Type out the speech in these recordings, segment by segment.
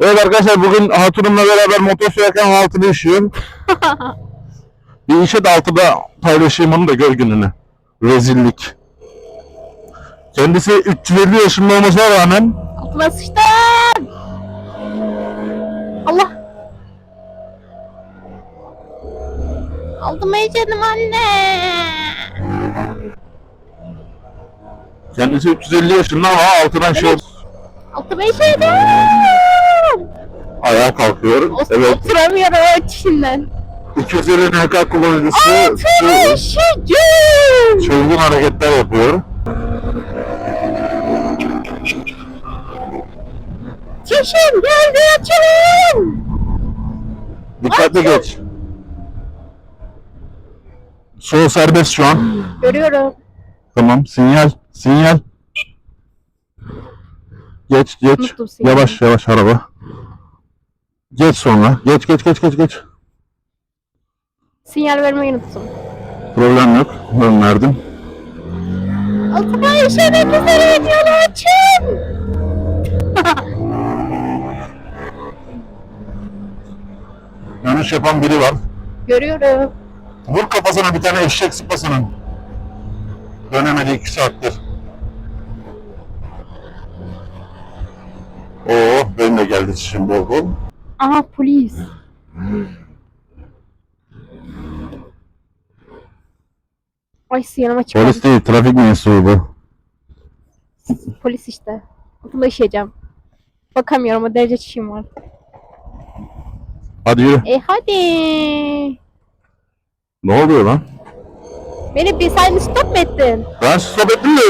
Evet arkadaşlar bugün hatunumla beraber motor sürerken altını işiyorum. bir işe de altıda paylaşayım onu da gör gününü. Rezillik. Kendisi 350 yaşında olmasına rağmen Altıma sıçtım. Allah. Altıma işedim anne. kendisi 350 yaşında ama altına şey Altıma işedim. Ayağa kalkıyor. O- Evet. Oturamıyorum içinden. 250 NK kullanıcısı Altıma çıl- işedim. çılgın hareketler yapıyor. Çişim geldi açın. Dikkatli geç. Sol serbest şu an. Görüyorum. Tamam sinyal sinyal. Geç geç. Yavaş yavaş araba. Geç sonra. Geç geç geç geç geç. Sinyal vermeyi unuttum. Problem yok. Ben verdim. Altıma işemek üzere yolu açın. Yanlış yapan biri var. Görüyorum. Vur kafasına bir tane eşek sıpasının. Dönemedi iki saattir. Oo benim de geldi çişim bol bol. Aha polis. Ay yanıma çıkalım. Polis değil trafik mensubu bu. Polis işte. Altıma işeyeceğim. Bakamıyorum o derece çişim var. Hadi yürü. E hadi. Ne oluyor lan? Beni bir sen stop mu ettin? Ben stop ettim de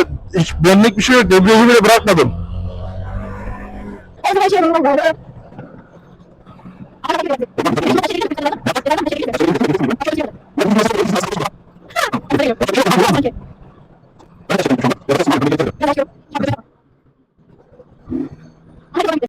hiç benlik bir şey yok. Debriyajı bile bırakmadım yapıyorum. Bir şey yapıyorum.